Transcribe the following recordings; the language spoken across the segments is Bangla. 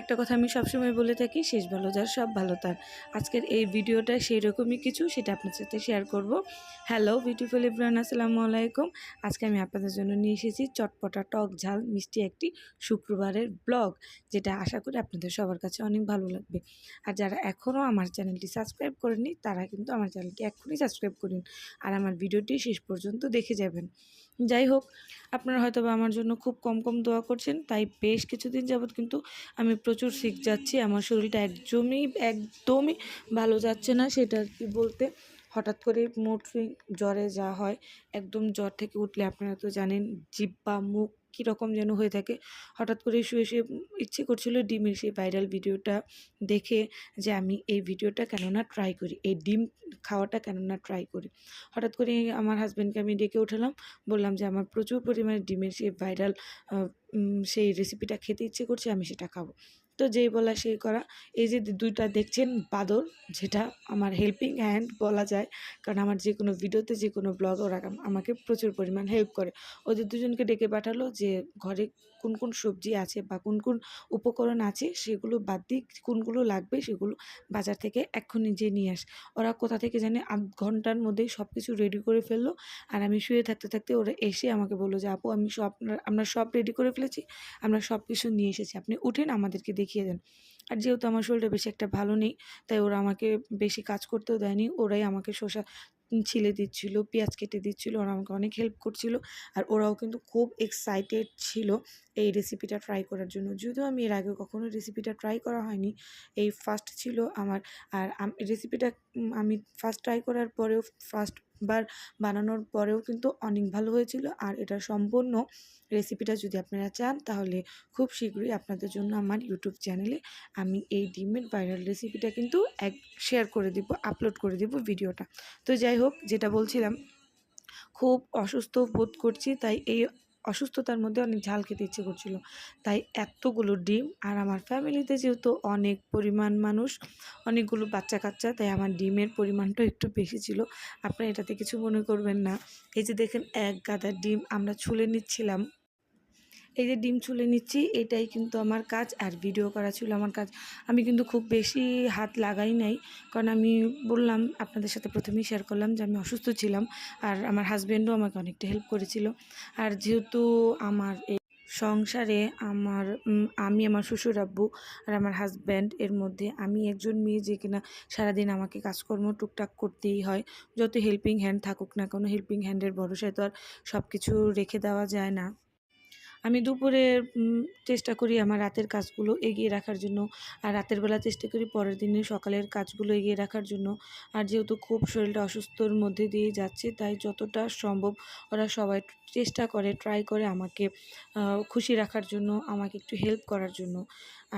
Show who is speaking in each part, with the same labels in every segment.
Speaker 1: একটা কথা আমি সবসময় বলে থাকি, শেষ ভালো যার, সব ভালো তার। আজকের এই ভিডিওটা সেই রকমই কিছু সেটা আপনার সাথে শেয়ার করব। হ্যালো বিউটিফুল ইব্রান আসসালামু আলাইকুম। আজকে আমি আপনাদের জন্য নিয়ে এসেছি চটপটা টক ঝাল মিষ্টি একটি শুক্রবারের ব্লগ যেটা আশা করি আপনাদের সবার কাছে অনেক ভালো লাগবে। আর যারা এখনও আমার চ্যানেলটি সাবস্ক্রাইব করেনি তারা কিন্তু আমার চ্যানেলটি এখনই সাবস্ক্রাইব করুন। আর আমার ভিডিওটি শেষ পর্যন্ত দেখে যাবেন। যাই হোক, আপনারা হয়তো বা আমার জন্য খুব কম কম দোয়া করছেন, তাই বেশ কিছুদিন যাবৎ কিন্তু আমি প্রচুর শিখ যাচ্ছি, আমার শরীরটা একদমই একদমই ভালো যাচ্ছে না, সেটা কি বলতে। হঠাৎ করে মুড সুইং জ্বরে যা হয়, একদম জ্বর থেকে উঠলে আপনারা তো জানেন জিব্বা, মুখ কীরকম যেন হয়ে থাকে। হঠাৎ করে শুয়ে শুয়ে ইচ্ছে করছিল ডিমের সেই ভাইরাল ভিডিওটা দেখে যে আমি এই ভিডিওটা কেননা ট্রাই করি, এই ডিম খাওয়াটা কেননা ট্রাই করি। হঠাৎ করে আমার হাজব্যান্ডকে আমি ডেকে উঠালাম, বললাম যে আমার প্রচুর পরিমাণে ডিমের সেই ভাইরাল সেই রেসিপিটা খেতে ইচ্ছে করছে, আমি সেটা খাব। তো যেই বলা সেই করা। এই যে দুইটা দেখছেন বাদর যেটা আমার হেল্পিং হ্যান্ড বলা যায়। কারণ আমার যে কোনো ভিডিওতে যে কোনো ব্লগ ওরা আমাকে প্রচুর পরিমাণ হেল্প করে। ওদের দুজনকে ডেকে পাঠালো যে ঘরে কোন কোন সবজি আছে বা কোন কোন উপকরণ আছে সেগুলো বাদ দিয়ে কোনগুলো লাগবে সেগুলো বাজার থেকে এক্ষুনি যে নিয়ে আস। ওরা কোথা থেকে জানে? আধ ঘণ্টার মধ্যেই সব কিছু রেডি করে ফেলল। আর আমি শুয়ে থাকতে থাকতে ওরা এসে আমাকে বলল যে, আপু, আমি সব, আমরা সব রেডি করে ফেলেছি। আমরা সব কিছু নিয়ে এসেছি। আপনি উঠেন, আমাদেরকে দেখিয়ে দেন। আর যেহেতু আমার শরীরটা বেশি একটা ভালো নেই, তাই ওরা আমাকে বেশি কাজ করতেও দেয়নি। ওরাই আমাকে শসা ছিলে দিচ্ছিল, পেঁয়াজ কেটে দিচ্ছিল। ওরা আমাকে অনেক হেল্প করছিল। আর ওরাও কিন্তু খুব এক্সাইটেড ছিল এই রেসিপিটা ট্রাই করার জন্য। যদিও আমি এর আগে কখনো রেসিপিটা ট্রাই করা হয়নি, এই ফার্স্ট ছিল আমার। আর রেসিপিটা আমি ফার্স্ট ট্রাই করার পরেও ফার্স্ট বার বানানোর পরেও কিন্তু অনেক ভালো হয়েছিল। আর এটা সম্পূর্ণ রেসিপিটা যদি আপনারা চান, তাহলে খুব শীঘ্রই আপনাদের জন্য আমার ইউটিউব চ্যানেলে আমি এই ডিমের ভাইরাল রেসিপিটা কিন্তু এক শেয়ার করে দিব আপলোড করে দিব ভিডিওটা। তো যাই হোক, যেটা বলছিলাম, খুব অসুস্থ বোধ করছি, তাই এই অসুস্থতার মধ্যে অনেক ঝাল খেতে ইচ্ছে করছিল। তাই এতগুলো ডিম আর আমার ফ্যামিলিতে যেহেতু অনেক পরিমাণ মানুষ, অনেকগুলো বাচ্চা কাচ্চা তাই আমার ডিমের পরিমাণটা একটু বেশি ছিল। আপনারা এটাতে কিছু মনে করবেন না। এই যে দেখেন, এক গাদা ডিম আমরা ছুলে নিচ্ছিলাম। এই যে ডিম ছুলে নিচ্ছি, এটাই কিন্তু আমার কাজ আর ভিডিও করা ছিল আমার কাজ। আমি কিন্তু খুব বেশি হাত লাগাই নাই, কারণ আমি বললাম, আপনাদের সাথে প্রথমেই শেয়ার করলাম যে আমি অসুস্থ ছিলাম আর আমার হাজব্যান্ডও আমাকে অনেকটা হেল্প করেছিল। আর যেহেতু আমার এই সংসারে আমার আমি আমার শ্বশুর আব্বু আর আমার হাজব্যান্ড এর মধ্যে আমি একজন মেয়ে যে কিনা সারাদিন আমাকে কাজকর্ম টুকটাক করতেই হয়, যত হেল্পিং হ্যান্ড থাকুক না কোনো হেল্পিং হ্যান্ডের ভরসায় তো আর সব কিছু রেখে দেওয়া যায় না। আমি দুপুরে চেষ্টা করি আমার রাতের কাজগুলো এগিয়ে রাখার জন্য। আর রাতের বেলা চেষ্টা করি পরের দিনে সকালের কাজগুলো এগিয়ে রাখার জন্য। আর যেহেতু খুব শরীরটা অসুস্থর মধ্যে দিয়ে যাচ্ছে, তাই যতটা সম্ভব ওরা সবাই চেষ্টা করে ট্রাই করে আমাকে খুশি রাখার জন্য, আমাকে একটু হেল্প করার জন্য।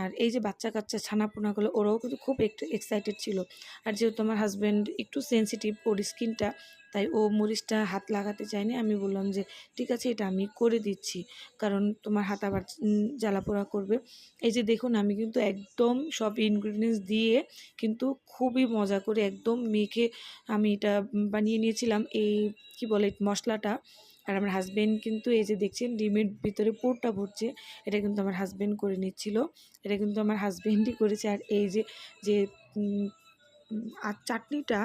Speaker 1: আর এই যে বাচ্চা কাচ্চা ছানাপোনাগুলো, ওরাও কিন্তু খুব একটু এক্সাইটেড ছিল। আর যেহেতু আমার হাজব্যান্ড একটু সেন্সিটিভ ওর স্কিনটা তাই ও মরিচটা হাত লাগাতে চায়নি। আমি বললাম যে, ঠিক আছে, এটা আমি করে দিচ্ছি। কারণ তোমার হাত আবার জ্বালাপোড়া করবে। এই যে দেখুন, আমি কিন্তু একদম সব ইনগ্রিডিয়েন্টস দিয়ে কিন্তু খুবই মজা করে একদম মেখে আমি এটা বানিয়ে নিয়েছিলাম। এই, কি বলে, মশলাটা। আর আমার হাজব্যান্ড কিন্তু এই যে দেখছেন, ডিমের ভিতরে পুরটা ভরছে, এটা কিন্তু আমার হাজব্যান্ড করে নিচ্ছিল। এটা কিন্তু আমার হাজব্যান্ডই করেছে। আর এই যে যে আর চাটনিটা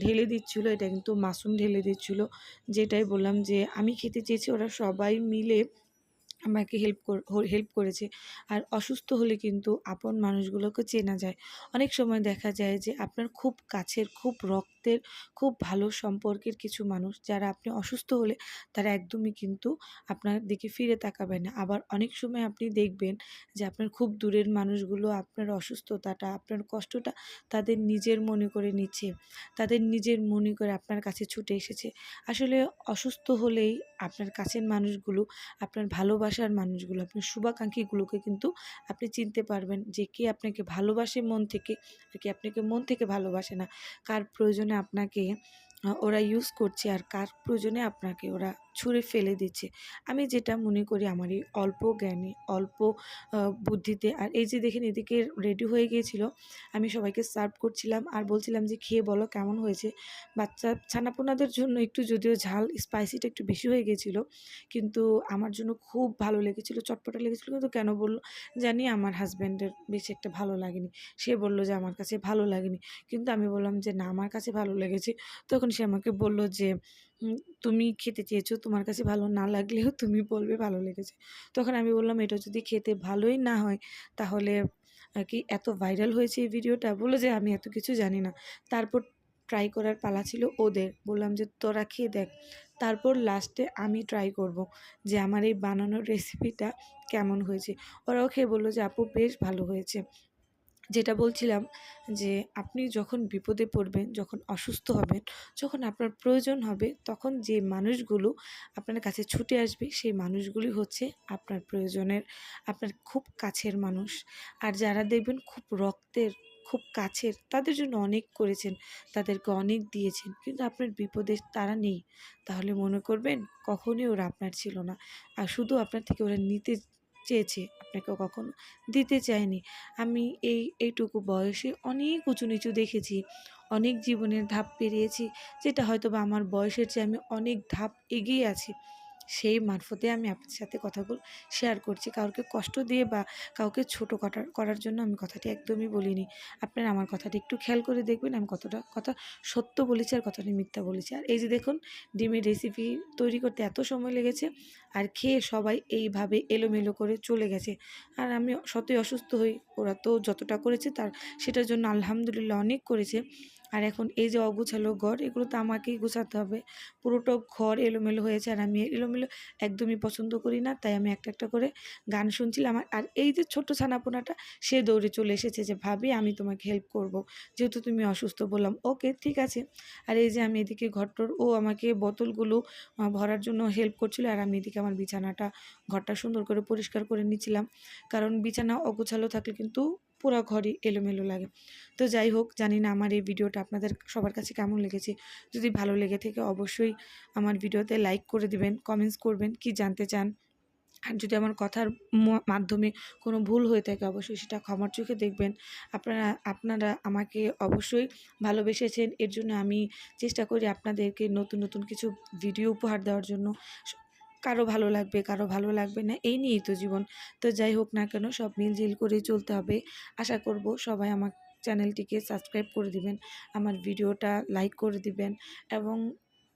Speaker 1: ঢেলে দিচ্ছিল, এটা কিন্তু মাসুম ঢেলে দিচ্ছিল, যেটাই বললাম যে আমি খেতে চেয়েছি, ওরা সবাই মিলে আমাকে হেল্প হেল্প করেছে। আর অসুস্থ হলে কিন্তু আপন মানুষগুলোকে চেনা যায়। অনেক সময় দেখা যায় যে আপনার খুব কাছের, খুব রক্তের খুব ভালো সম্পর্কের কিছু মানুষ, যারা আপনি অসুস্থ হলে তারা একদমই কিন্তু আপনার দিকে ফিরে তাকাবে না। আবার অনেক সময় আপনি দেখবেন যে আপনার খুব দূরের মানুষগুলো আপনার অসুস্থতাটা, আপনার কষ্টটা তাদের নিজের মনে করে নিচ্ছে, তাদের নিজের মনে করে আপনার কাছে ছুটে এসেছে। আসলে অসুস্থ হলেই আপনার কাছের মানুষগুলো, আপনার ভালোবাসার মানুষগুলো, আপনার শুভাকাঙ্ক্ষীগুলোকে কিন্তু আপনি চিনতে পারবেন যে কে আপনাকে ভালোবাসে মন থেকে আর কে আপনাকে মন থেকে ভালোবাসে না। কার প্রয়োজনে আপনাকে ওরা ইউজ করছে আর কার প্রয়োজনে আপনাকে ওরা ছুঁড়ে ফেলে দিচ্ছে। আমি যেটা মনে করি আমার এই অল্প জ্ঞানে অল্প বুদ্ধিতে। আর এই যে দেখেন এদিকে রেডি হয়ে গিয়েছিল আমি সবাইকে সার্ভ করছিলাম আর বলছিলাম যে খেয়ে বলো কেমন হয়েছে? বাচ্চা ছানাপোনাদের জন্য একটু যদিও ঝাল স্পাইসিটা একটু বেশি হয়ে গেছিল কিন্তু আমার জন্য খুব ভালো লেগেছিলো চটপটা লেগেছিলো কিন্তু কেন বলল জানি আমার হাজব্যান্ডের বেশি একটা ভালো লাগেনি। সে বলল যে আমার কাছে ভালো লাগেনি। কিন্তু আমি বললাম যে না আমার কাছে ভালো লেগেছে। তখন সে আমাকে বলল যে "উম, তুমি খেতে চেয়েছো, তোমার কাছে ভালো না লাগলেও তুমি বলবে ভালো লেগেছে। তখন আমি বললাম, এটা যদি খেতে ভালোই না হয়, তাহলে কি এত ভাইরাল হয়েছে এই ভিডিওটা? বলল যে, আমি এত কিছু জানি না। তারপর ট্রাই করার পালা ছিল ওদের। বললাম যে, তোরা খেয়ে দেখ, তারপর লাস্টে আমি ট্রাই করব যে, আমার এই বানানোর রেসিপিটা কেমন হয়েছে? ওরাও খেয়ে বলল যে, আপু, বেশ ভালো হয়েছে। যেটা বলছিলাম যে, আপনি যখন বিপদে পড়বেন, যখন অসুস্থ হবেন, যখন আপনার প্রয়োজন হবে, তখন যে মানুষগুলো আপনার কাছে ছুটে আসবে, সেই মানুষগুলি হচ্ছে আপনার প্রয়োজনের, আপনার খুব কাছের মানুষ। আর যারা দেখবেন খুব রক্তের, খুব কাছের, তাদের জন্য অনেক করেছেন, তাদেরকে অনেক দিয়েছেন। কিন্তু আপনার বিপদে তারা নেই। তাহলে মনে করবেন কখনই ওরা আপনার ছিল না। আর শুধু আপনার থেকে ওরা নিতে চেয়েছে। আপনাকে কখনো দিতে চাইনি। আমি এই, এইটুকু বয়সে অনেক উঁচু নিচু দেখেছি, অনেক জীবনের ধাপ পেরিয়েছি, যেটা হয়তো বা আমার বয়সের চেয়ে আমি অনেক ধাপ এগিয়ে আছি। সেই মারফতে আমি আপনার সাথে কথাগুলো শেয়ার করছি। কাউকে কষ্ট দিয়ে বা কাউকে ছোটো করার করার জন্য আমি কথাটি একদমই বলিনি। আপনারা আমার কথাটি একটু খেয়াল করে দেখবেন, আমি কতটা, কথা সত্য বলেছি আর কতটা মিথ্যা বলেছি। আর এই যে দেখুন, ডিমের রেসিপি তৈরি করতে এত সময় লেগেছে আর খেয়ে সবাই এইভাবে এলোমেলো করে চলে গেছে। আর আমি শতই অসুস্থ হই, ওরা তো যতটা করেছে তার, সেটার জন্য আলহামদুলিল্লাহ অনেক করেছে। আর এখন এই যে অগুছালো ঘর, এগুলো তো আমাকেই গুছাতে হবে। পুরোটা ঘর এলোমেলো হয়েছে আর আমি এলোমেলো একদমই পছন্দ করি না, তাই আমি একটা একটা করে গান শুনছিলাম। আর- এই যে ছোট্ট ছানাপোনাটা, সে দৌড়ে চলে এসেছে যে, ভাবি, আমি তোমাকে হেল্প করব। যেহেতু তুমি অসুস্থ বললাম, ওকে, ঠিক আছে। আর এই যে আমি এদিকে ঘরটোর, ও আমাকে বোতলগুলো ভরার জন্য হেল্প করছিল আর আমি এদিকে আমার বিছানাটা, ঘরটা সুন্দর করে পরিষ্কার করে নিচ্ছিলাম। কারণ বিছানা অগুছালো থাকলে কিন্তু পুরো ঘরই এলোমেলো লাগে। তো যাই হোক, জানি না আমার এই ভিডিওটা আপনাদের সবার কাছে কেমন লেগেছে। যদি ভালো লেগে থাকে অবশ্যই আমার ভিডিওতে লাইক করে দিবেন কমেন্টস করবেন কি জানতে চান। আর যদি আমার কথার মাধ্যমে কোনো ভুল হয়ে থাকে অবশ্যই সেটা ক্ষমার চোখে দেখবেন। আপনারা আপনারা আমাকে অবশ্যই ভালোবেসেছেন। এর জন্য আমি চেষ্টা করি আপনাদেরকে নতুন নতুন কিছু ভিডিও উপহার দেওয়ার জন্য। কারও ভালো লাগবে, কারও ভালো লাগবে না, এই নিয়েই তো জীবন। তো যাই হোক না কেন, সব মিলঝিল করেই চলতে হবে। আশা করব সবাই আমার চ্যানেলটিকে সাবস্ক্রাইব করে দিবেন, আমার ভিডিওটা লাইক করে দিবেন এবং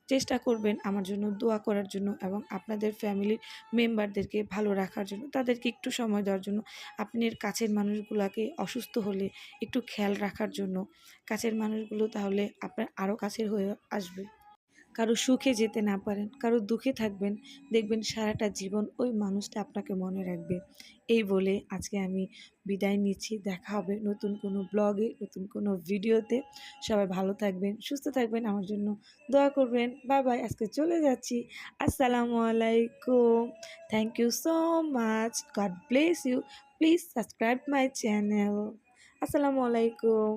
Speaker 1: চেষ্টা করবেন আমার জন্য দোয়া করার জন্য এবং আপনাদের ফ্যামিলির মেম্বারদেরকে ভালো রাখার জন্য, তাদেরকে একটু সময় দেওয়ার জন্য, আপনার কাছের মানুষগুলোকে অসুস্থ হলে একটু খেয়াল রাখার জন্য। কাছের মানুষগুলো তাহলে আপনার আরও কাছের হয়ে আসবে। কারও সুখে যেতে না পারেন, কারও দুঃখে থাকবেন, দেখবেন সারাটা জীবন ওই মানুষটা আপনাকে মনে রাখবে। এই বলে আজকে আমি বিদায় নিচ্ছি। দেখা হবে নতুন কোনো ব্লগে, নতুন কোনো ভিডিওতে। সবাই ভালো থাকবেন, সুস্থ থাকবেন। আমার জন্য দোয়া করবেন। Bye bye. আজকে চলে যাচ্ছি। আসসালামু আলাইকুম। Thank you so much God bless you please subscribe my channel আসসালামু আলাইকুম।